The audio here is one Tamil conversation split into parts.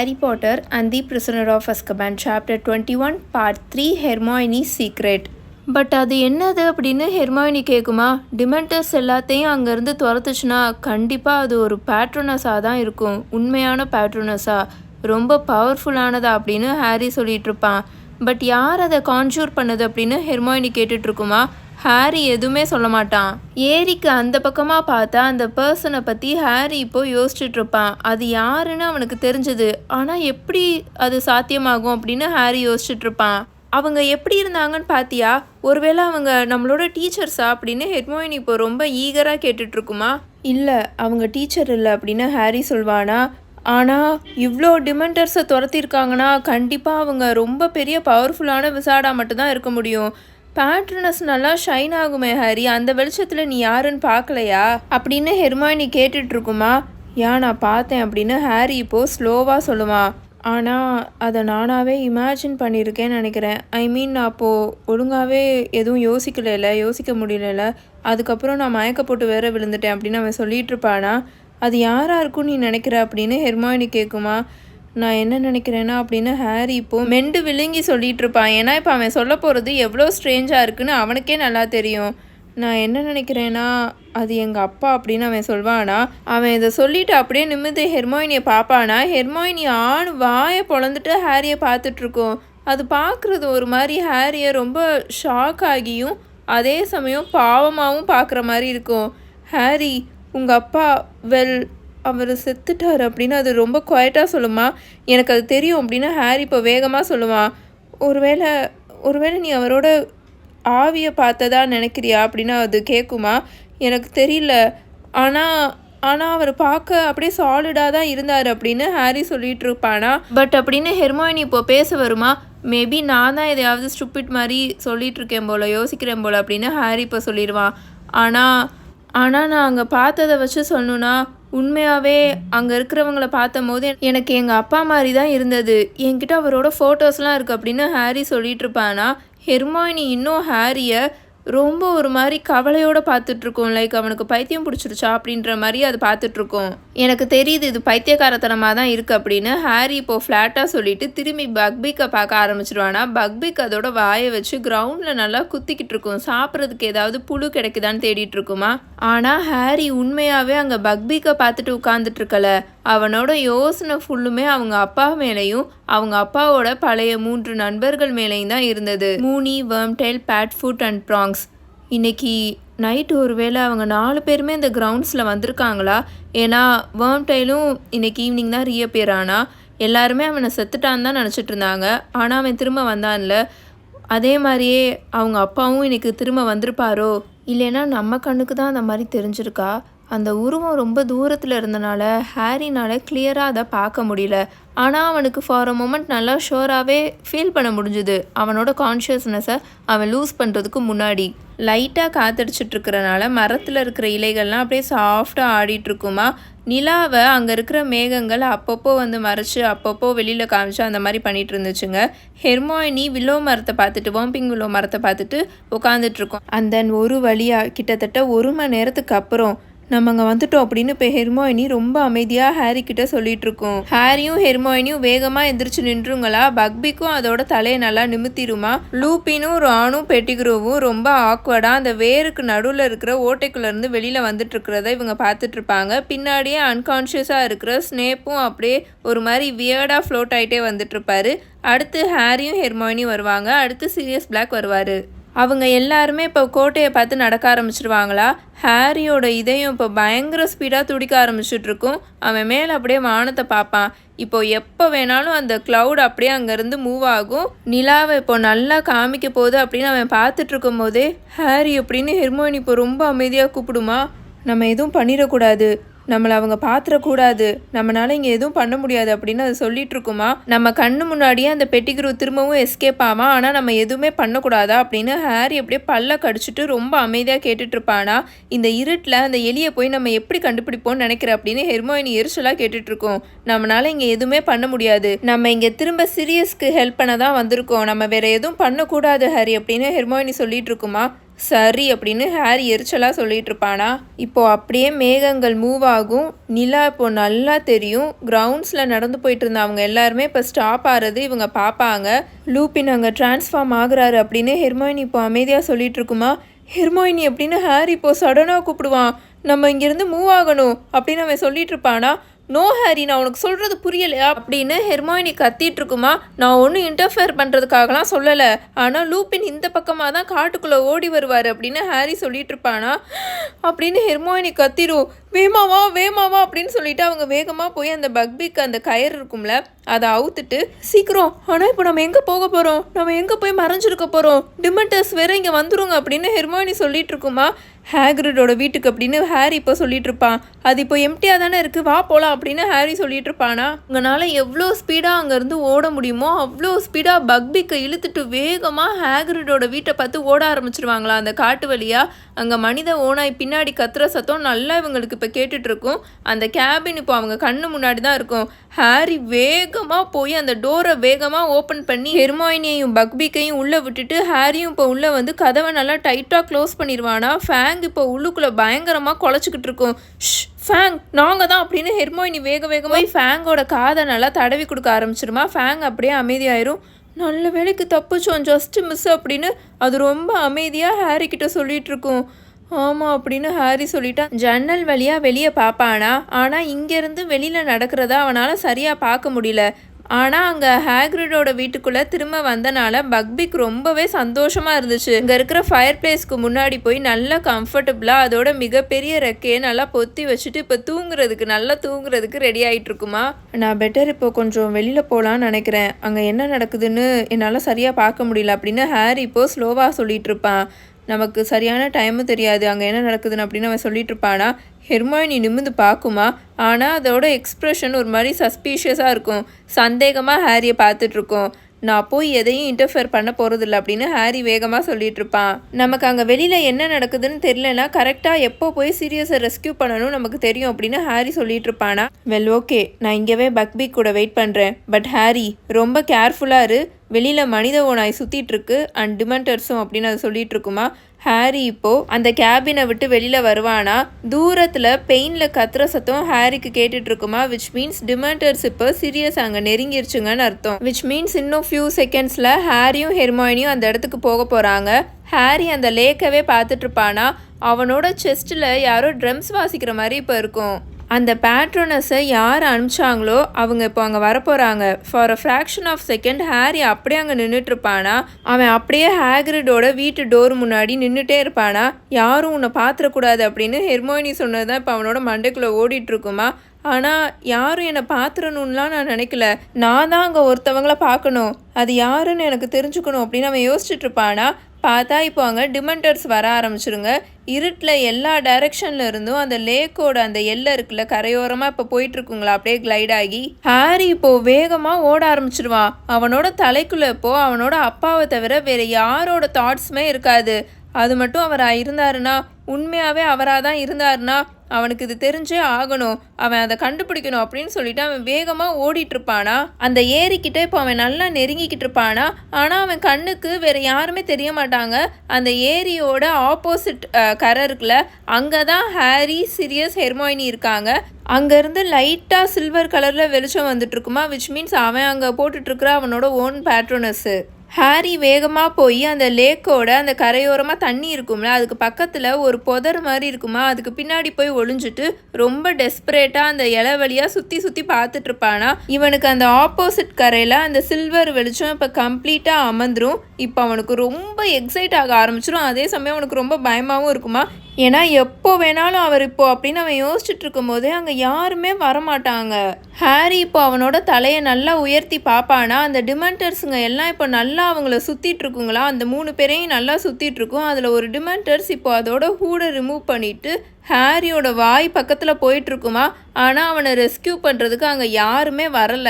Harry Potter and the Prisoner of Azkaban Chapter 21 Part 3 Hermione's Secret. But அது என்னது அப்படின்னு ஹெர்மாயினி கேட்குமா டிமெண்டர்ஸ் எல்லாத்தையும் அங்கேருந்து துரத்துச்சுன்னா கண்டிப்பாக அது ஒரு பேட்ரோனஸாக தான் இருக்கும். உண்மையான பேட்ரோனஸாக ரொம்ப பவர்ஃபுல்லானதா அப்படின்னு ஹாரி சொல்லிகிட்டு இருப்பான். பட் யார் அதை கான்ஜூர் பண்ணது அப்படின்னு ஹெர்மாயினி கேட்டுட்ருக்குமா ஹாரி எதுவுமே சொல்ல மாட்டான். ஏரிக்கு அந்த பக்கமாக பார்த்தா அந்த பர்சனை பற்றி ஹாரி இப்போ யோசிச்சுட்டு இருப்பான். அது யாருன்னு அவனுக்கு தெரிஞ்சது. ஆனால் எப்படி அது சாத்தியமாகும் அப்படின்னு ஹாரி யோசிச்சுட்டு இருப்பான். அவங்க எப்படி இருந்தாங்கன்னு பார்த்தியா ஒருவேளை அவங்க நம்மளோட டீச்சர்ஸா அப்படின்னு ஹெட்மோயின் இப்போ ரொம்ப ஈகராக கேட்டுட்ருக்குமா இல்லை அவங்க டீச்சர் இல்லை அப்படின்னு ஹாரி சொல்வானா? ஆனால் இவ்வளோ டிமெண்டர்ஸை துரத்திருக்காங்கன்னா கண்டிப்பாக அவங்க ரொம்ப பெரிய பவர்ஃபுல்லான விசாடா மட்டும்தான் இருக்க முடியும். பேட்ரனஸ் நல்லா ஷைன் ஆகுமே ஹாரி. அந்த வெளிச்சத்தில் நீ யாருன்னு பார்க்கலையா? அப்படின்னு ஹெர்மாயினி கேட்டுட்டு இருக்குமா ஏன் நான் பார்த்தேன் அப்படின்னு ஹாரி இப்போது ஸ்லோவாக சொல்லுவான் ஆனால் அதை நானாகவே இமேஜின் பண்ணியிருக்கேன்னு நினைக்கிறேன். ஐ மீன் நான் அப்போது ஒழுங்காகவே எதுவும் யோசிக்கலையில யோசிக்க முடியல அதுக்கப்புறம் நான் மயக்க போட்டு வேற விழுந்துட்டேன் அப்படின்னு அவன் சொல்லிட்டு இருப்பானா? அது யாராக இருக்கும்னு நீ நினைக்கிற அப்படின்னு ஹெர்மாயினி கேட்குமா நான் என்ன நினைக்கிறேன்னா அப்படின்னு ஹாரி இப்போ மெண்டு விழுங்கி சொல்லிட்டு இருப்பான் ஏன்னா இப்போ அவன் சொல்ல போகிறது எவ்வளோ ஸ்ட்ரேஞ்சாக இருக்குன்னு அவனுக்கே நல்லா தெரியும். நான் என்ன நினைக்கிறேன்னா அது எங்கள் அப்பா அப்படின்னு அவன் சொல்வானா? அவன் இதை சொல்லிட்டு அப்படியே நிமிந்து ஹெர்மோயினியை பார்ப்பானா? ஹெர்மோயினி ஆண் வாயை பொழந்துட்டு ஹாரியை பார்த்துட்ருக்கோம். அது பார்க்குறது ஒரு மாதிரி ஹாரியை ரொம்ப ஷாக் ஆகியும் அதே சமயம் பாவமாகவும் பார்க்குற மாதிரி இருக்கும். ஹாரி உங்கள் அப்பா வெல் அவர் செத்துட்டார் அப்படின்னு அது ரொம்ப குவாய்ட்டாக சொல்லுமா? எனக்கு அது தெரியும் அப்படின்னு ஹாரி இப்போ வேகமாக சொல்லுவான் ஒருவேளை ஒருவேளை நீ அவரோட ஆவியை பார்த்ததா நினைக்கிறியா? அப்படின்னு அது கேட்குமா எனக்கு தெரியல. ஆனால் ஆனால் அவர் பார்க்க அப்படியே சாலிடாக தான் இருந்தார் அப்படின்னு ஹாரி சொல்லிட்டு இருப்பானா? பட் அப்படின்னு ஹெர்மாயினி இப்போ பேச வருமா? மேபி நான் தான் எதையாவது ஸ்டூப்பிட் மாதிரி சொல்லிட்டு இருக்கேன் போல யோசிக்கிறேன் போல அப்படின்னு ஹாரி இப்போ சொல்லிடுவான். ஆனால் ஆனால் நான் அங்கே பார்த்ததை வச்சு சொல்லணுன்னா உண்மையாகவே அங்கே இருக்கிறவங்கள பார்த்தும் போது எனக்கு எங்கள் அப்பா மாதிரி தான் இருந்தது. என்கிட்ட அவரோட ஃபோட்டோஸ்லாம் இருக்குது அப்படின்னு ஹாரி சொல்லிட்டு இருப்பானா? ஹெர்மாயினி இன்னும் ஹாரியை ரொம்ப ஒரு மாதிரி கவலையோடு பார்த்துட்ருக்கோம் லைக் அவனுக்கு பைத்தியம் பிடிச்சிருச்சா அப்படின்ற மாதிரி அது பார்த்துட்ருக்கோம் எனக்கு தெரியுது இது பைத்தியக்காரத்தனமாக தான் இருக்குது அப்படின்னு ஹாரி இப்போது ஃப்ளாட்டாக சொல்லிட்டு திரும்பி பக்பிக்கை பார்க்க ஆரம்பிச்சிருவானா? பக்பிக் அதோட வாயை வச்சு கிரவுண்டில் நல்லா குத்திக்கிட்டு இருக்கும். சாப்பிட்றதுக்கு ஏதாவது புழு கிடைக்குதான்னு தேடிட்டு இருக்குமா? ஆனால் ஹாரி உண்மையாகவே அங்கே பக்பீக்கை பார்த்துட்டு உட்காந்துட்ருக்கல அவனோட யோசனை ஃபுல்லுமே அவங்க அப்பா மேலேயும் அவங்க அப்பாவோட பழைய மூன்று நண்பர்கள் மேலேயும் தான் இருந்தது. Moony Wormtail Padfoot and Prongs இன்னைக்கு நைட்டு ஒரு வேளை அவங்க நாலு பேருமே இந்த கிரவுண்ட்ஸில் வந்திருக்காங்களா? ஏன்னா வேர்ம்டெயிலும் இன்னைக்கு ஈவினிங் தான் ரீஅப்பியர் ஆனா எல்லாருமே அவனை செத்துட்டான்னு தான் நினச்சிட்டு இருந்தாங்க ஆனால் அவன் திரும்ப வந்தான்ல. அதே மாதிரியே அவங்க அப்பாவும் இன்னைக்கு திரும்ப வந்திருப்பாரோ? இல்லைன்னா நம்ம கண்ணுக்கு தான் அந்த மாதிரி தெரிஞ்சிருக்கா? அந்த உருவம் ரொம்ப தூரத்தில் இருந்தனால ஹாரினால் கிளியராக அதை பார்க்க முடியல. ஆனால் அவனுக்கு ஃபார் அ மூமெண்ட் நல்லா ஷோராகவே ஃபீல் பண்ண முடிஞ்சுது. அவனோட கான்ஷியஸ்னஸை அவன் லூஸ் பண்ணுறதுக்கு முன்னாடி. லைட்டாக காத்தடிச்சிட்டு இருக்கிறனால மரத்தில் இருக்கிற இலைகள்லாம் அப்படியே சாஃப்டாக ஆடிட்டுருக்குமா நிலாவை அங்கே இருக்கிற மேகங்கள் அப்பப்போ வந்து மறைச்சு அப்பப்போ வெளியில் காமிச்சு அந்த மாதிரி பண்ணிட்டு இருந்துச்சுங்க. ஹெர்மாயினி வில்லோ மரத்தை பார்த்துட்டு வாம்பிங் வில்லோ மரத்தை பார்த்துட்டு உட்காந்துட்டு இருக்கோம். அந்த ஒரு வழியாக கிட்டத்தட்ட ஒரு மணி நேரத்துக்கு அப்புறம் நம்ம அங்கே வந்துட்டோம் அப்படின்னு இப்போ ஹெர்மோயினி ரொம்ப அமைதியாக ஹாரி கிட்ட சொல்லிட்டு இருக்கோம் ஹாரியும் ஹெர்மோயினியும் வேகமாக எந்திரிச்சு நின்றுங்களா? பக்பிக்கும் அதோட தலையை நல்லா நிமித்திருமா? லூப்பினும் ராணும் பெட்டிகுரோவும் ரொம்ப ஆக்வர்டாக அந்த வேருக்கு நடுவில் இருக்கிற ஓட்டைக்குள்ளேருந்து வெளியில் வந்துட்டு இருக்கிறத இவங்க பார்த்துட்டு இருப்பாங்க பின்னாடியே அன்கான்ஷியஸாக இருக்கிற ஸ்னேப்பும் அப்படியே ஒரு மாதிரி வியர்டாக ஃப்ளோட் ஆகிட்டே வந்துட்டு இருப்பாரு அடுத்து ஹாரியும் ஹெர்மோயினியும் வருவாங்க. அடுத்து சீரியஸ் பிளாக் வருவார். அவங்க எல்லாருமே இப்போ கோட்டையை பார்த்து நடக்க ஆரம்பிச்சிருவாங்களா? ஹாரியோட இதயம் இப்போ பயங்கர ஸ்பீடாக துடிக்க ஆரம்பிச்சிட்ருக்கும். அவன் மேலே அப்படியே வானத்தை பார்ப்பான். இப்போ எப்போ வேணாலும் அந்த க்ளவுட் அப்படியே அங்கேருந்து மூவ் ஆகும். நிலாவை இப்போ நல்லா காமிக்க போகுது அப்படின்னு அவன் பார்த்துட்ருக்கும் போதே ஹாரி அப்படின்னு ஹெர்மோனி இப்போ ரொம்ப அமைதியாக கூப்பிடுமா? நம்ம எதுவும் பண்ணிடக்கூடாது. நம்மளை அவங்க பாத்திரக்கூடாது. நம்மளால இங்கே எதுவும் பண்ண முடியாது அப்படின்னு அது சொல்லிட்டு இருக்குமா நம்ம கண்ணு முன்னாடியே அந்த பெட்டிகுரு திரும்பவும் எஸ்கேப் ஆவான் ஆனால் நம்ம எதுவுமே பண்ணக்கூடாதா? அப்படின்னு ஹாரி அப்படியே பல்ல கடிச்சிட்டு ரொம்ப அமைதியாக கேட்டுட்டு இருப்பானா இந்த இருட்டில் அந்த எலியை போய் நம்ம எப்படி கண்டுபிடிப்போம்னு நினைக்கிற அப்படின்னு ஹெர்மோயினி எரிச்சலாக கேட்டுட்டு இருக்கோம் நம்மளால இங்கே எதுவுமே பண்ண முடியாது. நம்ம இங்கே திரும்ப சீரியஸ்க்கு ஹெல்ப் பண்ண தான் வந்திருக்கோம். நம்ம வேற எதுவும் பண்ணக்கூடாது ஹாரி அப்படின்னு ஹெர்மோயினி சொல்லிட்டு இருக்குமா சரி அப்படின்னு ஹேரி எரிச்சலாக சொல்லிட்டு இருப்பானா இப்போ அப்படியே மேகங்கள் மூவ் ஆகும். நிலா இப்போ நல்லா தெரியும். கிரவுண்ட்ஸில் நடந்து போயிட்டு இருந்த அவங்க எல்லாருமே இப்போ ஸ்டாப் ஆகிறது இவங்க பார்ப்பாங்க லூப்பின் அங்கே டிரான்ஸ்ஃபார்ம் ஆகுறாரு அப்படின்னு ஹெர்மோயினி இப்போ அமைதியாக சொல்லிட்டு இருக்குமா ஹெர்மோயினி அப்படின்னு ஹேரி இப்போ சடனாக கூப்பிடுவான். நம்ம இங்கேருந்து மூவ் ஆகணும் அப்படின்னு அவன் சொல்லிட்டு இருப்பானா நோ ஹாரி நான் உனக்கு சொல்கிறது புரியலையா? அப்படின்னு ஹெர்மாயினி கத்திட்டு இருக்குமா நான் ஒன்றும் இன்டர்ஃபியர் பண்ணுறதுக்காகலாம் சொல்லலை. ஆனால் லூப்பின் இந்த பக்கமாக தான் காட்டுக்குள்ளே ஓடி வருவார் அப்படின்னு ஹாரி சொல்லிட்டு இருப்பானா அப்படின்னு ஹெர்மாயினி கத்திரும் வேமாவா வேமாவா அப்படின்னு சொல்லிட்டு அவங்க வேகமாக போய் அந்த பக்பிக்கு அந்த கயிறு இருக்கும்ல அதை அவுத்துட்டு சீக்கிரம் ஆனால் இப்போ நம்ம எங்கே போக போகிறோம் நம்ம எங்கே போய் மறைஞ்சிருக்க போகிறோம் டிமெண்டர்ஸ் வேற இங்கே வந்துருங்க அப்படின்னு ஹெர்மாயினி சொல்லிட்டு இருக்குமா ஹேக்ரிடோட வீட்டுக்கு அப்படின்னு ஹேரி இப்போ சொல்லிட்டு இருப்பான் அது இப்போ எம்டியாக தானே இருக்குது வா போகலாம் அப்படின்னு ஹேரி சொல்லிட்டு இருப்பானா உங்களால் எவ்வளோ ஸ்பீடாக அங்கேருந்து ஓட முடியுமோ அவ்வளோ ஸ்பீடாக பக்பிக்கை இழுத்துட்டு வேகமாக ஹேக்ரிடோட வீட்டை பார்த்து ஓட ஆரம்பிச்சிருவாங்களா அந்த காட்டு வழியாக அங்கே மனித ஓனாய் பின்னாடி கத்துற சத்தம் நல்லா இவங்களுக்கு இப்போ கேட்டுட்ருக்கும் அந்த கேபின் இப்போ அவங்க கண்ணு முன்னாடி தான் இருக்கும். ஹாரி வேகமாக போய் அந்த டோரை வேகமாக ஓப்பன் பண்ணி ஹெர்மாயினியையும் பக்பிக்கையும் உள்ளே விட்டுட்டு ஹாரியும் இப்போ உள்ளே வந்து கதவை நல்லா டைட்டாக க்ளோஸ் பண்ணிடுவானா ஃபேங் இப்போ உள்ளுக்குள்ளே பயங்கரமாக குலைச்சிக்கிட்டு இருக்கும். ஷ் ஃபேங் நாங்கள் தான் அப்படின்னு ஹெர்மோயினி வேக வேகமாக ஃபேங்கோட காதை நல்லா தடவி கொடுக்க ஆரம்பிச்சிருமா? ஃபேங் அப்படியே அமைதியாயிரும். நல்ல வேலைக்கு தப்புச்சோம் ஜஸ்ட் மிஸ் அப்படின்னு அது ரொம்ப அமைதியாக ஹாரி கிட்ட சொல்லிட்டு இருக்கும். ஆமாம் அப்படின்னு ஹாரி சொல்லிட்டான் ஜன்னல் வழியாக வெளியே பார்ப்பானா ஆனால் இங்கேருந்து வெளியில் நடக்கிறத அவனால் சரியாக பார்க்க முடியல. ஆனால் அங்கே ஹேக்ரிடோட வீட்டுக்குள்ளே திரும்ப வந்தனால பக்பிக் ரொம்பவே சந்தோஷமாக இருந்துச்சு. இங்கே இருக்கிற ஃபயர் பிளேஸ்க்கு முன்னாடி போய் நல்லா கம்ஃபர்டபுளாக அதோட மிகப்பெரிய ரெக்கையை நல்லா பொத்தி வச்சுட்டு இப்போ தூங்குறதுக்கு நல்லா தூங்குறதுக்கு ரெடி ஆகிட்டு இருக்குமா நான் பெட்டர் இப்போ கொஞ்சம் வெளியில் போகலான்னு நினைக்கிறேன். அங்கே என்ன நடக்குதுன்னு என்னால் சரியாக பார்க்க முடியல அப்படின்னு ஹாரி இப்போ ஸ்லோவாக சொல்லிட்டு இருப்பான் நமக்கு சரியான டைமும் தெரியாது. அங்கே என்ன நடக்குதுன்னு அப்படின்னு அவன் சொல்லிட்டு இருப்பானா ஹெர்மாயினி நிமிந்து பார்க்குமா? ஆனால் அதோட எக்ஸ்ப்ரெஷன் ஒரு மாதிரி சஸ்பீஷியஸாக இருக்கும். சந்தேகமாக ஹாரியை பார்த்துட்ருக்கோம் நான் போய் எதையும் இன்டர்ஃபியர் பண்ண போகிறதில்ல அப்படின்னு ஹாரி வேகமாக சொல்லிட்டு இருப்பான் நமக்கு அங்கே வெளியில் என்ன நடக்குதுன்னு தெரியலனா கரெக்டாக எப்போ போய் சீரியஸை ரெஸ்கியூ பண்ணணும் நமக்கு தெரியும் அப்படின்னு ஹாரி சொல்லிட்டு இருப்பானா வெல் ஓகே நான் இங்கேவே பக்பீக் கூட வெயிட் பண்ணுறேன் பட் ஹாரி ரொம்ப கேர்ஃபுல்லாக இரு. வெளியில் மனித ஓனாய் சுற்றிட்டு இருக்கு அண்ட் டிமெண்டர்ஸும் அப்படின்னு அது சொல்லிட்டு இருக்குமா ஹாரி இப்போ அந்த கேபினை விட்டு வெளியில் வருவானா? தூரத்தில் பெயினில் கத்துற சத்தம் ஹாரிக்கு கேட்டுட்டு இருக்குமா விச் மீன்ஸ் டிமெண்டர்ஸ் இப்போ சீரியஸ் அங்கே நெருங்கிருச்சுங்கன்னு அர்த்தம். விச் மீன்ஸ் இன்னும் ஃபியூ செகண்ட்ஸில் ஹாரியும் ஹெர்மாயினியும் அந்த இடத்துக்கு போக போகிறாங்க ஹாரி அந்த லேக்கவே பார்த்துட்டு இருப்பானா அவனோட செஸ்ட்டில் யாரோ ட்ரம்ஸ் வாசிக்கிற மாதிரி இப்போ இருக்கும். அந்த பேட்ரோனஸை யார் அனுப்பிச்சாங்களோ அவங்க இப்போ அங்கே வரப்போகிறாங்க for a fraction of second Harry அப்படியே அங்கே நின்றுட்டு இருப்பானா அவன் அப்படியே ஹேக்ரிடோட வீட்டு டோர் முன்னாடி நின்றுட்டே இருப்பானா? யாரும் உன்னை பார்த்துடக்கூடாது அப்படின்னு ஹெர்மோயினி சொன்னது தான் இப்போ அவனோட மண்டைக்குள்ளே ஓடிட்டுருக்குமா? ஆனால் யாரும் என்னை பார்த்துடணும்லாம் நான் நினைக்கல. நான் தான் அங்கே ஒருத்தவங்கள பார்க்கணும். அது யாருன்னு எனக்கு தெரிஞ்சுக்கணும் அப்படின்னு அவன் யோசிச்சுட்டு இருப்பானா பார்த்தா இப்போ அங்கே டிமெண்டர்ஸ் வர ஆரம்பிச்சிருங்க. இருட்டில் எல்லா டைரக்ஷன்ல இருந்தும் அந்த லேக்கோட அந்த எல்லை இருக்குல்ல கரையோரமாக இப்போ போயிட்டு இருக்குங்களா அப்படியே கிளைட் ஆகி ஹாரி இப்போ வேகமாக ஓட ஆரம்பிச்சிருவான் அவனோட தலைக்குள்ளே இப்போ அவனோட அப்பாவை தவிர வேற யாரோட தாட்ஸுமே இருக்காது. அது மட்டும் அவராக இருந்தாருன்னா உண்மையாகவே அவராக தான் இருந்தாருன்னா அவனுக்கு இது தெரிஞ்சே ஆகணும். அவன் அதை கண்டுபிடிக்கணும் அப்படின்னு சொல்லிட்டு அவன் வேகமாக ஓடிட்டு இருப்பானா அந்த ஏரிக்கிட்ட இப்போ அவன் நல்லா நெருங்கிக்கிட்டு இருப்பானா ஆனால் அவன் கண்ணுக்கு வேற யாருமே தெரிய மாட்டாங்க அந்த ஏரியோட ஆப்போசிட் கரை இருக்குல்ல அங்கே தான் ஹாரி சிரியஸ் ஹெர்மாயினி இருக்காங்க. அங்கேருந்து லைட்டாக சில்வர் கலரில் வெளிச்சம் வந்துட்டு இருக்குமா விச் மீன்ஸ் அவன் அங்கே போட்டுட்ருக்குற அவனோட ஓன் பேட்ரோனஸ்ஸு ஹாரி வேகமாக போய் அந்த லேக்கோட அந்த கரையோரமாக தண்ணி இருக்கும்ல அதுக்கு பக்கத்தில் ஒரு புதர் மாதிரி இருக்குமா அதுக்கு பின்னாடி போய் ஒளிஞ்சிட்டு ரொம்ப டெஸ்பரேட்டாக அந்த இலை வழியாக சுற்றி சுற்றி பார்த்துட்டு இருப்பானா இவனுக்கு அந்த ஆப்போசிட் கரையில் அந்த சில்வர் வெளிச்சம் இப்போ கம்ப்ளீட்டாக அமர்ந்துடும் இப்போ அவனுக்கு ரொம்ப எக்ஸைட் ஆக ஆரம்பிச்சிடும் அதே சமயம் அவனுக்கு ரொம்ப பயமாகவும் இருக்குமா. ஏன்னா எப்போ வேணாலும் அவர் இப்போ அப்படின்னு அவன் யோசிச்சுட்டு இருக்கும்போதே அங்கே யாருமே வரமாட்டாங்க. ஹாரி இப்போ அவனோட தலையை நல்லா உயர்த்தி பார்ப்பானா? அந்த டிமெண்டர்ஸுங்க எல்லாம் இப்போ நல்லா அவங்கள சுற்றிட்டு இருக்குங்களா? அந்த மூணு பேரையும் நல்லா சுற்றிட்டு இருக்கும். அதில் ஒரு டிமெண்டர்ஸ் இப்போ அதோட ஹூடை ரிமூவ் பண்ணிட்டு ஹாரியோட வாய் பக்கத்தில் போயிட்டு இருக்குமா? ஆனால் அவனை ரெஸ்கியூ பண்ணுறதுக்கு அங்கே யாருமே வரல.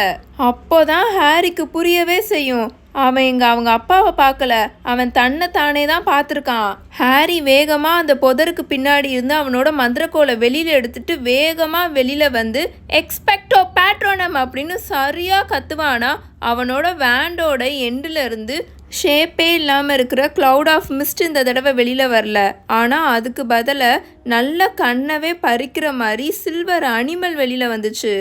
அப்போதான் ஹாரிக்கு புரியவே செய்யும். அவன் இங்கே அவங்க அப்பாவை பார்க்கல. அவன் தன்னை தானே தான் பார்த்துருக்கான். ஹாரி வேகமாக அந்த புதருக்கு பின்னாடி இருந்து அவனோட மந்திரக்கோலை வெளியில் எடுத்துட்டு வேகமாக வெளியில் வந்து எக்ஸ்பெக்டோ பேட்ரோனம் அப்படின்னு சரியாக கத்துவானா அவனோட வேண்டோட எண்டில் இருந்து ஷேப்பே இல்லாமல் இருக்கிற க்ளவுட் ஆஃப் மிஸ்ட் இந்த தடவை வெளியில் வரல. ஆனால் அதுக்கு பதிலாக நல்ல கண்ணவே பறிக்கிற மாதிரி சில்வர் அனிமல் வெளியில் வந்துச்சு.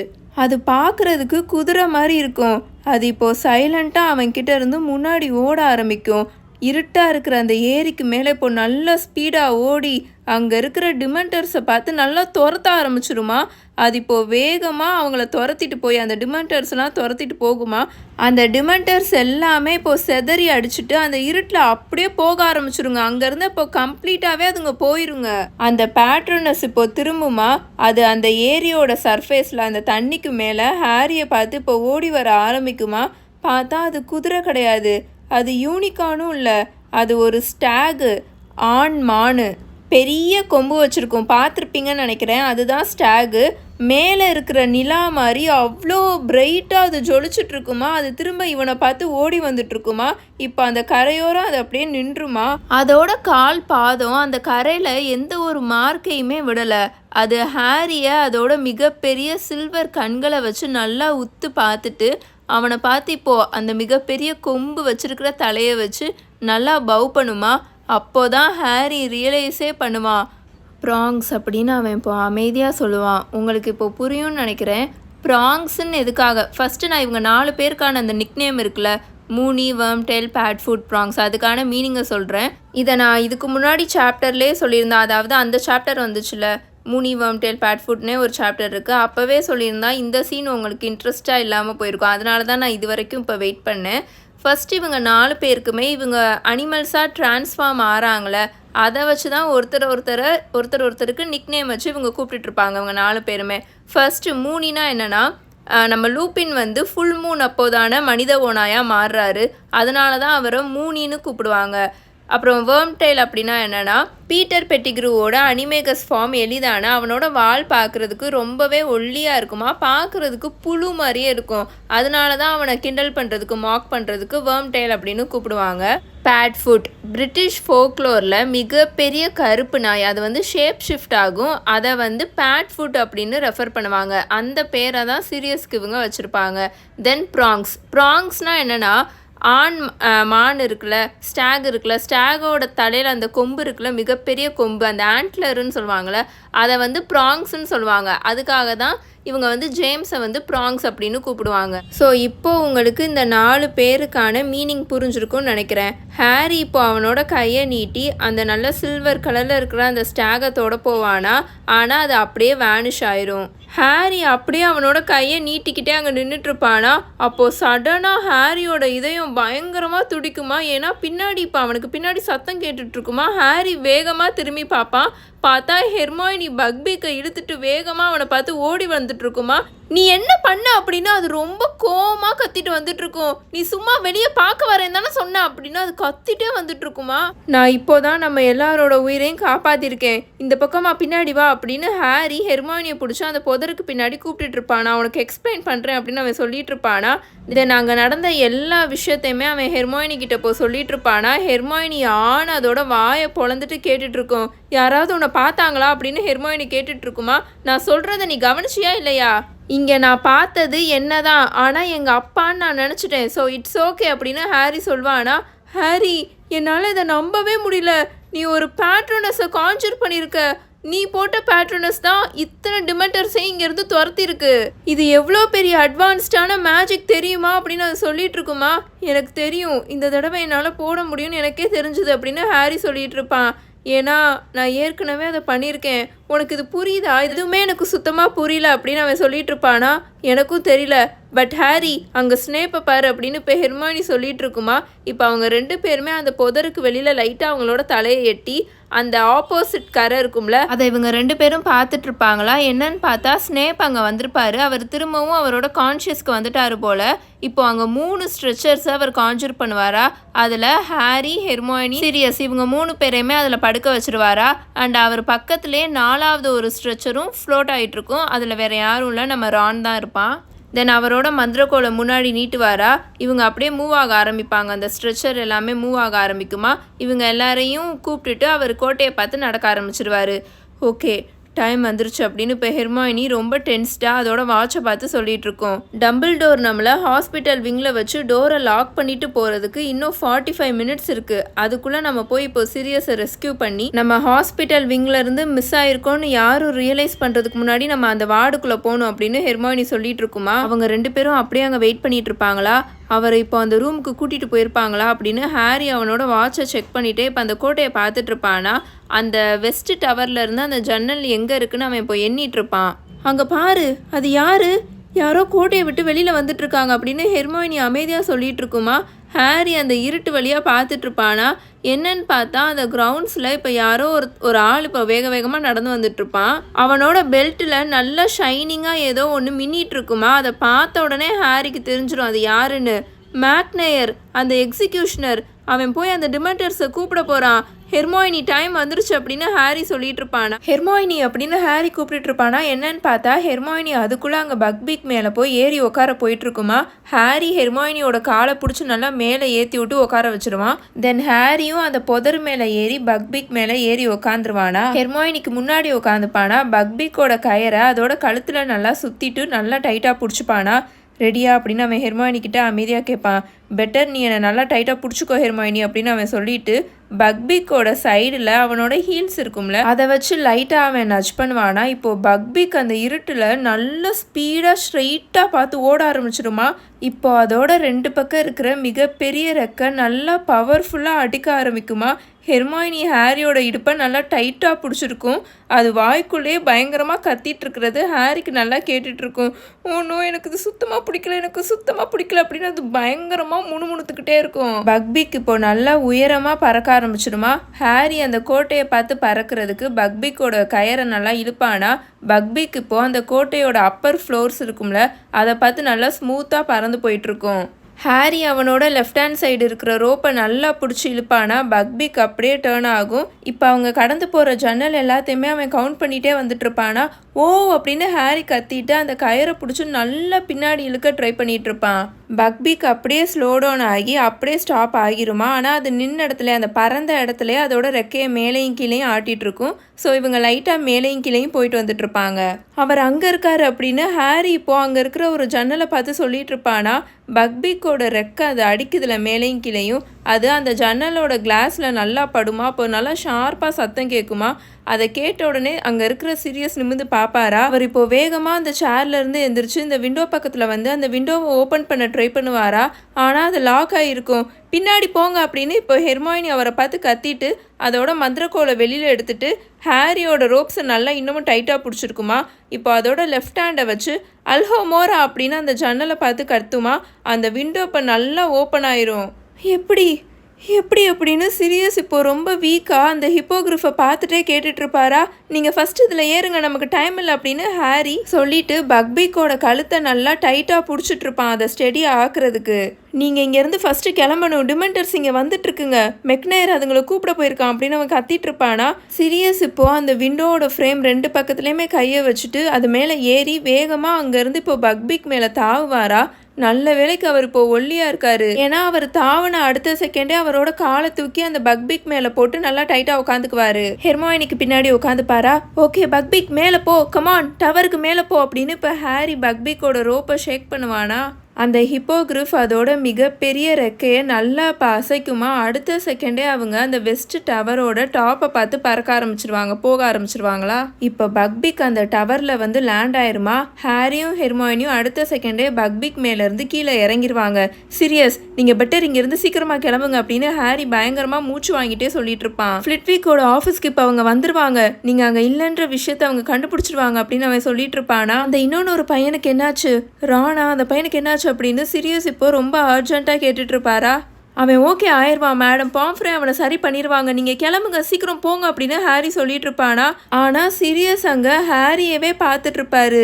அது பார்க்குறதுக்கு குதிரை மாதிரி இருக்கும். அது இப்போது சைலண்ட்டாக அவன்கிட்ட இருந்து முன்னாடி ஓட ஆரம்பிக்கும். இருட்டாக இருக்கிற அந்த ஏரிக்கு மேலே இப்போ நல்லா ஸ்பீடாக ஓடி அங்கே இருக்கிற டிமெண்டர்ஸை பார்த்து நல்லா துரத்த ஆரம்பிச்சிருமா? அது இப்போது வேகமாக அவங்கள துரத்திட்டு போய் அந்த டிமெண்டர்ஸ்லாம் துரத்திட்டு போகுமா? அந்த டிமெண்டர்ஸ் எல்லாமே இப்போது செதறி அடிச்சுட்டு அந்த இருட்டில் அப்படியே போக ஆரம்பிச்சிருங்க. அங்கேருந்து இப்போ கம்ப்ளீட்டாகவே அதுங்க போயிருங்க. அந்த பேட்ரனஸ் இப்போ திரும்புமா? அது அந்த ஏரியோட சர்ஃபேஸில் அந்த தண்ணிக்கு மேலே ஹாரியை பார்த்து இப்போ ஓடி வர ஆரம்பிக்குமா? பார்த்தா அது குதிரை கிடையாது. அது யூனிகானும் இல்லை. அது ஒரு ஸ்டாகு ஆண் மானு. பெரிய கொம்பு வச்சுருக்கும். பார்த்துருப்பீங்கன்னு நினைக்கிறேன். அதுதான் ஸ்டாகு. மேலே இருக்கிற நிலா மாதிரி அவ்வளோ பிரைட்டாக அது ஜொலிச்சிட்ருக்குமா அது திரும்ப இவனை பார்த்து ஓடி வந்துட்டுருக்குமா? இப்போ அந்த கரையோரம் அது அப்படியே நின்றுமா? அதோட கால் பாதம் அந்த கரையில் எந்த ஒரு மார்க்கையுமே விடலை. அது ஹாரியை அதோட மிகப்பெரிய சில்வர் கண்களை வச்சு நல்லா உத்து பார்த்துட்டு அவனை பார்த்து இப்போது அந்த மிகப்பெரிய கொம்பு வச்சிருக்கிற தலையை வச்சு நல்லா பவ் பண்ணுமா? அப்போதான் ஹாரி ரியலைஸே பண்ணுவான் ப்ராங்ஸ் அப்படின்னு அவன் இப்போ அமைதியாக சொல்லுவான் உங்களுக்கு இப்போ புரியும்னு நினைக்கிறேன். ப்ராங்ஸ்ன்னு எதுக்காக? ஃபஸ்ட்டு நான் இவங்க நாலு பேருக்கான அந்த நிக்நேம் இருக்குல்ல Moony Wormtail Padfoot Prongs அதுக்கான மீனிங்கை சொல்கிறேன் இதை நான் இதுக்கு முன்னாடி சாப்டர்லேயே சொல்லியிருந்தேன் அதாவது அந்த சாப்டர் வந்துச்சுல மூனி வேர்ம் டெல் பேட் ஃபுட்னே ஒரு சாப்டர் இருக்குது அப்போவே சொல்லியிருந்தா இந்த சீன் உங்களுக்கு இன்ட்ரெஸ்ட்டாக இல்லாமல் போயிருக்கும். அதனால தான் நான் இது வரைக்கும் இப்போ வெயிட் பண்ணேன். ஃபஸ்ட் இவங்க நாலு பேருக்குமே இவங்க அனிமல்ஸாக ட்ரான்ஸ்ஃபார்ம் ஆகிறாங்களே அதை வச்சு தான் ஒருத்தர் ஒருத்தரை ஒருத்தர் ஒருத்தருக்கு நிக்நேம் வச்சு இவங்க கூப்பிட்டுட்ருப்பாங்க இவங்க நாலு பேருமே. ஃபர்ஸ்ட்டு மூனினா என்னென்னா நம்ம லூப்பின் வந்து ஃபுல் மூன் அப்போதான மனித ஓனாயாக மாறுறாரு. அதனால தான் அவரை மூனின்னு கூப்பிடுவாங்க. அப்புறம் வேர்ம் டெய்ல் அப்படின்னா என்னென்னா பீட்டர் பெட்டிக்ரூவோட அனிமேகஸ் ஃபார்ம் எளிதான? அவனோட வால் பார்க்குறதுக்கு ரொம்பவே ஒல்லியாக இருக்குமா? பார்க்குறதுக்கு புழு மாதிரியே இருக்கும். அதனால தான் அவனை கிண்டல் பண்ணுறதுக்கு மாக் பண்ணுறதுக்கு வேர்ம் டெய்ல் அப்படின்னு கூப்பிடுவாங்க. பேட் ஃபுட் பிரிட்டிஷ் ஃபோக்லோரில் மிகப்பெரிய கருப்பு நாய் அது வந்து ஷேப் ஷிஃப்ட் ஆகும். அதை வந்து பேட் ஃபுட் அப்படின்னு ரெஃபர் பண்ணுவாங்க. அந்த பேரை தான் சீரியஸ்க்கு இவங்க வச்சுருப்பாங்க. தென் ப்ராங்ஸ் ப்ராங்ஸ்னால் என்னென்னா ஆண் மான் இருக்குல்ல ஸ்டாக் இருக்குல்ல ஸ்டாகோட தலையில் அந்த கொம்பு இருக்குல்ல மிகப்பெரிய கொம்பு அந்த ஆண்ட்லருன்னு சொல்லுவாங்கள்ல அதை வந்து ப்ராங்ஸ்ன்னு சொல்லுவாங்க. அதுக்காக தான் இவங்க வந்து ஜேம்ஸை வந்து ப்ராங்ஸ் அப்படின்னு கூப்பிடுவாங்க. ஸோ இப்போ உங்களுக்கு இந்த நாலு பேருக்கான மீனிங் புரிஞ்சிருக்கும்னு நினைக்கிறேன். ஹாரி இப்போ அவனோட கையை நீட்டி அந்த நல்ல சில்வர் கலரில் இருக்கிற அந்த ஸ்டாகத்தோட போவானா? ஆனால் அது அப்படியே வேனிஷ் ஆயிரும். ஹாரி அப்படியே அவனோட கையை நீட்டிக்கிட்டே அங்கே நின்றுட்டு இருப்பானா அப்போது சடனாக ஹாரியோட இதயம் பயங்கரமாக துடிக்குமா? ஏன்னா பின்னாடி இப்போ அவனுக்கு பின்னாடி சத்தம் கேட்டுட்ருக்குமா ஹாரி வேகமாக திரும்பி பார்ப்பான். பார்த்தா ஹெர்மாயினி பக்பீக்கை இழுத்துட்டு வேகமாக அவனை பார்த்து ஓடி வந்துட்டு இருக்குமா? நீ என்ன பண்ண அப்படின்னா அது ரொம்ப கோவமாக கத்திட்டு வந்துட்டு இருக்கும் நீ சும்மா வெளியே பார்க்க வரேன் தானே சொன்ன அப்படின்னா அது கத்திட்டே வந்துட்டு இருக்குமா நான் இப்போதான் நம்ம எல்லாரோட உயிரையும் காப்பாத்திருக்கேன். இந்த பக்கமா பின்னாடி வா அப்படின்னு ஹாரி ஹெர்மாயினியை பிடிச்சி அந்த புதருக்கு பின்னாடி கூப்பிட்டுட்டு இருப்பானா நான் உனக்கு எக்ஸ்பிளைன் பண்ணுறேன் அப்படின்னு அவன் சொல்லிட்டு இருப்பானா இதை நாங்கள் நடந்த எல்லா விஷயத்தையுமே அவன் ஹெர்மாயினி கிட்ட போ சொல்லிட்டு இருப்பானா ஹெர்மாயினி ஆன அதோட வாயை பொழந்துட்டு கேட்டுட்டு இருக்கும் யாராவது உன்னை பார்த்தாங்களா அப்படின்னு ஹெர்மாயினி கேட்டுட்டு இருக்குமா நான் சொல்றதை நீ கவனிச்சியா இல்லையா? இங்கே நான் பார்த்தது என்ன தான் ஆனால் எங்கள் அப்பான்னு நான் நினச்சிட்டேன். ஸோ இட்ஸ் ஓகே அப்படின்னு ஹாரி சொல்வானா ஹாரி என்னால் இதை நம்பவே முடியல. நீ ஒரு பேட்ரோனஸை கான்சர் பண்ணியிருக்க நீ போட்ட பேட்ரோனஸ் தான் இத்தனை டிமெண்டர்ஸையும் இங்கேருந்து துரத்திருக்கு. இது எவ்வளோ பெரிய அட்வான்ஸ்டான மேஜிக் தெரியுமா அப்படின்னு அது சொல்லிட்டு இருக்குமா? எனக்கு தெரியும். இந்த தடவை என்னால் போட முடியும்னு எனக்கே தெரிஞ்சுது அப்படின்னு ஹாரி சொல்லிட்டு இருப்பான் ஏன்னா நான் ஏற்கனவே அதை பண்ணியிருக்கேன். உனக்கு இது புரியுதா? எதுவுமே எனக்கு சுத்தமாக புரியல அப்படின்னு அவன் சொல்லிட்டு இருப்பானா எனக்கும் தெரியல. பட் ஹாரி அங்கே ஸ்னேப்பை பாரு அப்படின்னு இப்போ ஹெர்மானி சொல்லிட்டு இருக்குமா இப்போ அவங்க ரெண்டு பேருமே அந்த புதருக்கு வெளியில் லைட்டாக அவங்களோட தலையை எட்டி அந்த ஆப்போசிட் கரை இருக்கும்ல அதை இவங்க ரெண்டு பேரும் பார்த்துட்டு இருப்பாங்களா என்னன்னு பார்த்தா ஸ்னேப் அங்கே வந்திருப்பாரு. அவர் திரும்பவும் அவரோட கான்ஷியஸ்க்கு வந்துட்டாரு போல. இப்போ அங்கே மூணு ஸ்ட்ரெச்சர்ஸை அவர் கான்ஜூர் பண்ணுவாரா? அதில் ஹாரி ஹெர்மானி சீரியஸ் இவங்க மூணு பேரையுமே அதில் படுக்க வச்சிருவாரா? அண்ட் அவர் பக்கத்துலேயே நாலாவது ஒரு ஸ்ட்ரெச்சரும் ஃப்ளோட் ஆகிட்டுருக்கும் அதில் வேறு யாரும் இல்லை. நம்ம ரான் தான் இருப்பான். தென் அவரோட மந்திரக்கோலை முன்னாடி நீட்டுவாரா? இவங்க அப்படியே மூவ் ஆக ஆரம்பிப்பாங்க. அந்த ஸ்ட்ரெச்சர் எல்லாமே மூவ் ஆக ஆரம்பிக்குமா? இவங்க எல்லாரையும் கூப்பிட்டுட்டு அவர் கோட்டையை பார்த்து நடக்க ஆரம்பிச்சிருவாரு. ஓகே டைம் வந்துருச்சு அப்படின்னு இப்போ ஹெர்மாயினி ரொம்ப டென்ஸ்டாக அதோட வாட்சை பார்த்து சொல்லிட்டு இருக்கோம். டம்பிள் டோர் நம்மளை ஹாஸ்பிட்டல் விங்கில் வச்சு டோரை லாக் பண்ணிட்டு போகிறதுக்கு இன்னும் ஃபார்ட்டி ஃபைவ் மினிட்ஸ் இருக்குது அதுக்குள்ளே நம்ம போய் இப்போ சீரியஸை ரெஸ்கியூ பண்ணி நம்ம ஹாஸ்பிட்டல் விங்கில் இருந்து மிஸ் ஆயிருக்கோம்னு யாரும் ரியலைஸ் பண்ணுறதுக்கு முன்னாடி நம்ம அந்த வார்டுக்குள்ளே போகணும் அப்படின்னு ஹெர்மாயினி சொல்லிட்டு இருக்குமா? அவங்க ரெண்டு பேரும் அப்படியே அங்கே வெயிட் பண்ணிட்டு இருப்பாங்களா? அவரை இப்போ அந்த ரூமுக்கு கூட்டிகிட்டு போயிருப்பாங்களா அப்படின்னு ஹாரி அவனோட வாட்சை செக் பண்ணிட்டே இப்போ அந்த கோட்டையை பார்த்துட்டு இருப்பானா? அந்த வெஸ்ட் டவர்லேருந்து அந்த ஜன்னல் எங்கே இருக்குன்னு அவன் இப்போ எண்ணிட்டுருப்பான். அங்கே பாரு அது யாரு? யாரோ கோட்டையை விட்டு வெளியில் வந்துட்டுருக்காங்க அப்படின்னு ஹெர்மோயினி அமைதியாக சொல்லிட்டு இருக்குமா ஹாரி அந்த இருட்டு வழியாக பார்த்துட்ருப்பானா என்னன்னு பார்த்தா அந்த கிரவுண்ட்ஸில் இப்போ யாரோ ஒரு ஒரு ஆள் இப்போ வேக வேகமாக நடந்து வந்துட்டுருப்பான். அவனோட பெல்ட்டில் நல்லா ஷைனிங்காக ஏதோ ஒன்று மின்னிட்டு இருக்குமா அதை பார்த்த உடனே ஹாரிக்கு தெரிஞ்சிடும் அது யாருன்னு. மேக்னேயர் அந்த எக்ஸிக்யூஷனர் அவன் போய் அந்த டிமெண்டர்ஸை கூப்பிட போகிறான் ஹெர்மோயினி டைம் வந்துருச்சு அப்படின்னு ஹாரி சொல்லிட்டு இருப்பானா. ஹெர்மோயினி அப்படின்னு ஹாரி கூப்பிட்டு இருப்பானா? என்னன்னு பார்த்தா ஹெர்மோயினி அதுக்குள்ளே அங்கே பக்பீக் மேலே போய் ஏறி உட்கார போயிட்டு இருக்குமா? ஹாரி ஹெர்மோயினியோட காலை பிடிச்சி நல்லா மேலே ஏற்றி விட்டு உட்கார வச்சிருவான். தென் ஹாரியும் அந்த புதர் மேலே ஏறி பக்பீக் மேலே ஏறி உட்காந்துருவானா? ஹெர்மோயினிக்கு முன்னாடி உட்காந்துப்பானா? பக்பீக்கோட கயரை அதோட கழுத்தில் நல்லா சுற்றிட்டு நல்லா டைட்டாக பிடிச்சிப்பானா? ரெடியா அப்படின்னு அவன் ஹெர்மாயினி கிட்ட அமைதியாக கேட்பான் பெட்டர் நீ என்னை நல்லா டைட்டாக பிடிச்சிக்கோ ஹெர்மாயினி அப்படின்னு அவன் சொல்லிட்டு பக்பிக்கோட சைடில் அவனோட ஹீல்ஸ் இருக்கும்ல அதை வச்சு லைட்டாக அவன் நச் பண்ணுவானா? இப்போது பக்பிக் அந்த இருட்டில் நல்ல ஸ்பீடாக ஸ்ட்ரெயிட்டாக பார்த்து ஓட ஆரம்பிச்சிடுமா? இப்போ அதோட ரெண்டு பக்கம் இருக்கிற மிகப்பெரிய ரெக்கை நல்லா பவர்ஃபுல்லாக அடிக்க ஆரம்பிக்குமா? ஹெர்மாயினி ஹாரியோட இடுப்பை நல்லா டைட்டாக பிடிச்சிருக்கும். அது வாய்க்குள்ளேயே பயங்கரமாக கத்திட்டு இருக்கிறது ஹாரிக்கு நல்லா கேட்டுட்ருக்கும் ஒன்றும் எனக்கு இது சுத்தமாக பிடிக்கல எனக்கு சுத்தமாக பிடிக்கல அப்படின்னு அது பயங்கரமாக முணுமுணுத்துக்கிட்டே இருக்கும். பக்பிக் இப்போ நல்லா உயரமாக பறக்க ஆரம்பிச்சிடுமா? ஹாரி அந்த கோட்டையை பார்த்து பறக்கிறதுக்கு பக்பிக்கோட கயரை நல்லா இழுப்பானா? பக்பிக் இப்போ அந்த கோட்டையோட அப்பர் ஃப்ளோர்ஸ் இருக்கும்ல அதை பார்த்து நல்லா ஸ்மூத்தாக பறந்து போயிட்டுருக்கும். ஹாரி அவனோட லெஃப்ட் ஹேண்ட் சைடு இருக்கிற ரோப்பை நல்லா பிடிச்சி இழுப்பானா? பக்பிக் அப்படியே டேர்ன் ஆகும். இப்போ அவங்க கடந்து போகிற ஜன்னல் எல்லாத்தையுமே அவன் கவுண்ட் பண்ணிகிட்டே வந்துட்டு இருப்பானா? ஓ அப்படின்னு ஹாரி கத்திட்டு அந்த கயிறை பிடிச்சி நல்லா பின்னாடி இழுக்க ட்ரை பண்ணிகிட்ருப்பான் இருப்பான். பக்பிக் அப்படியே ஸ்லோ டவுன் ஆகி அப்படியே ஸ்டாப் ஆகிருமா? ஆனால் அது நின்ன இடத்துல அந்த பறந்த இடத்துல அதோட ரெக்கையை மேலேயும் கீழேயும் ஆட்டிகிட்ருக்கும் இருக்கும். ஸோ இவங்க லைட்டாக மேலேயும் கீழேயும் போயிட்டு வந்துட்டுருப்பாங்க அவர் அங்கே இருக்கார் அப்படின்னு ஹாரி இப்போது அங்கே இருக்கிற ஒரு ஜன்னலை பார்த்து சொல்லிட்டு இருப்பானா பக்பீக்கோட ரெக்கை அது அடிக்குதுல மேலேயும் கீழேயும். அது அந்த ஜன்னலோட கிளாஸில் நல்லா படுமா? அப்போ நல்லா ஷார்ப்பாக சத்தம் கேட்குமா அதை கேட்ட உடனே அங்கே இருக்கிற சீரியஸ் நிமிந்து பார்ப்பாரா அவர் இப்போ வேகமாக அந்த சேர்லேருந்து எந்திரிச்சு இந்த விண்டோ பக்கத்தில் வந்து அந்த விண்டோவை ஓப்பன் பண்ண ட்ரை பண்ணுவாரா? ஆனால் அது லாக் ஆகிருக்கும் பின்னாடி போங்க அப்படின்னு இப்போ ஹெர்மாயினி அவரை பார்த்து கத்திட்டு அதோட மந்திரக்கோலை வெளியில் எடுத்துட்டு ஹாரியோட ரோப்ஸை நல்லா இன்னமும் டைட்டாக பிடிச்சிருக்குமா? இப்போ அதோட லெஃப்ட் ஹேண்டை வச்சு அல்ஹோமோரா அப்படின்னு அந்த ஜன்னலை பார்த்து கத்துமா? அந்த விண்டோ இப்போ நல்லா ஓப்பன் ஆயிரும். எப்படி? எப்படி அப்படின்னு சிரியஸ் இப்போது ரொம்ப வீக்காக அந்த ஹிப்போகிரிஃபை பார்த்துட்டே கேட்டுட்ருப்பாரா நீங்கள் ஃபஸ்ட் இதில் ஏறுங்க நமக்கு டைம் இல்லை அப்படின்னு ஹாரி சொல்லிட்டு பக்பீக்கோட கழுத்தை நல்லா டைட்டாக பிடிச்சிட்ருப்பான் அதை ஸ்டெடியாக ஆக்குறதுக்கு. நீங்கள் இங்கேருந்து ஃபஸ்ட்டு கிளம்பணும் டிமெண்டர்ஸ் இங்கே வந்துட்டுருக்குங்க. இருக்குங்க அதுங்களை கூப்பிட போயிருக்கான் அப்படின்னு அவன் கத்திட்டு இருப்பானா சிரியஸ் இப்போது அந்த விண்டோவோட ஃப்ரேம் ரெண்டு பக்கத்துலேயுமே கையை வச்சுட்டு அது மேலே ஏறி வேகமாக அங்கேருந்து இப்போ பக்பீக் மேலே தாவுவாரா? நல்ல வேலைக்கு அவர் இப்போ ஒல்லியா இருக்காரு. ஏன்னா அவர் தாவன அடுத்த செகண்டே அவரோட காலை தூக்கி அந்த பக்பிக் மேல போட்டு நல்லா டைட்டா உட்காந்துக்குவாரு ஹெர்மோயினிக்கு பின்னாடி உட்காந்துப்பாரா ஓகே பக்பிக் மேல போ கமான் டவருக்கு மேல போ அப்படின்னு இப்ப ஹாரி பக்பிக்கோட ரோப்பை ஷேக் பண்ணுவானா? அந்த ஹிப்போகிரிஃப் அதோட மிகப்பெரிய ரெக்கையை நல்லா இப்போ அசைக்குமா அடுத்த செகண்டே அவங்க அந்த வெஸ்ட் டவரோட டாப்பை பார்த்து பறக்க ஆரம்பிச்சிருவாங்க. போக ஆரம்பிச்சிருவாங்களா? இப்போ பக்பிக் அந்த டவரில் வந்து லேண்ட் ஆயிருமா? ஹாரியும் ஹெர்மோயினியும் அடுத்த செகண்டே பக்பிக் மேலேருந்து கீழே இறங்கிடுவாங்க சீரியஸ் நீங்கள் பெட்டர் இங்கேருந்து சீக்கிரமாக கிளம்புங்க அப்படின்னு ஹாரி பயங்கரமாக மூச்சு வாங்கிட்டே சொல்லிட்டு இருப்பான். ஃப்ளிட்விக்கோட ஆஃபீஸ்க்கு இப்போ அவங்க வந்துருவாங்க. நீங்கள் அங்கே இல்லைன்ற விஷயத்த அவங்க கண்டுபிடிச்சிருவாங்க அப்படின்னு அவன் சொல்லிட்டு இருப்பானா? அந்த இன்னொன்று ஒரு பையனுக்கு என்னாச்சு? ராணா அந்த பையனுக்கு என்னாச்சு? அப்படின்னு சீரியஸ் இப்போ ரொம்ப அர்ஜென்ட்டாக கேட்டுட்ருப்பாரா அவன் ஓகே ஆயிடுவான் மேடம் பாம்ஃப்ரே அவனை சரி பண்ணிடுவாங்க. நீங்கள் கிளம்புங்க சீக்கிரம் போங்க அப்படின்னு ஹாரி சொல்லிட்டு இருப்பானா ஆனால் சீரியஸ் அங்கே ஹாரியவே பார்த்துட்டு இருப்பாரு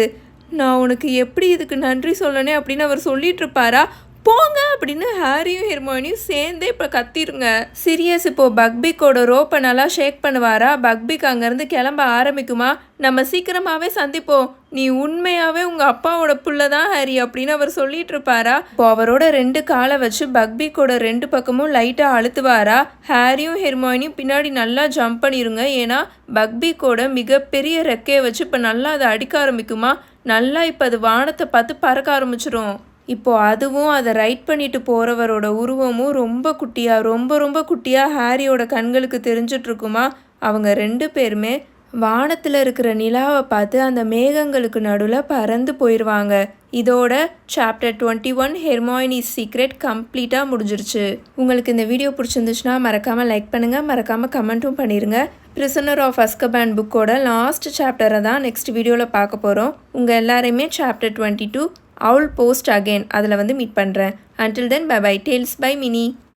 நான் உனக்கு எப்படி இதுக்கு நன்றி சொல்லனே அப்படின்னு அவர் சொல்லிட்டு இருப்பாரா போங்க அப்படின்னு ஹாரியும் ஹெர்மோனியும் சேர்ந்தே இப்போ கத்திருங்க. சீரியஸ் இப்போ பக்பிக்கோட ரோப்பை நல்லா ஷேக் பண்ணுவாரா? பக்பிக் அங்கேருந்து கிளம்ப ஆரம்பிக்குமா? நம்ம சீக்கிரமாகவே சந்திப்போம். நீ உண்மையாவே உங்க அப்பாவோட புள்ள தான் ஹரி அப்படின்னு அவர் சொல்லிட்டு இருப்பாரா இப்போ அவரோட ரெண்டு காலை வச்சு பக்பீக்கோட ரெண்டு பக்கமும் லைட்டா அழுத்துவாரா? ஹாரியும் ஹெர்மாயினியும் பின்னாடி நல்லா ஜம்ப் பண்ணிருங்க. ஏன்னா கூட மிகப்பெரிய ரெக்கையை வச்சு இப்போ நல்லா அதை அடிக்க ஆரம்பிக்குமா? நல்லா இப்போ அது வானத்தை பார்த்து பறக்க ஆரம்பிச்சிரும். இப்போ அதுவும் அதை ரைட் பண்ணிட்டு போறவரோட உருவமும் ரொம்ப குட்டியா ரொம்ப ரொம்ப குட்டியா ஹாரியோட கண்களுக்கு தெரிஞ்சிட்டு இருக்குமா அவங்க ரெண்டு பேருமே வானத்தில் இருக்கிற நிலாவை பார்த்து அந்த மேகங்களுக்கு நடுவில் பறந்து போயிடுவாங்க இதோட chapter twenty one Hermione secret கம்ப்ளீட்டாக முடிஞ்சிருச்சு. உங்களுக்கு இந்த வீடியோ பிடிச்சிருந்துச்சுன்னா மறக்காமல் லைக் பண்ணுங்கள் மறக்காமல் கமெண்ட்டும் பண்ணிடுங்க பிரிசனர் ஆஃப் அஸ்கபேன் புக்கோட லாஸ்ட் சாப்டரை தான் நெக்ஸ்ட் வீடியோவில் பார்க்க போகிறோம் உங்கள் எல்லாரையுமே chapter twenty two owl post again அதில் வந்து மீட் பண்ணுறேன் until then bye bye tales by Mini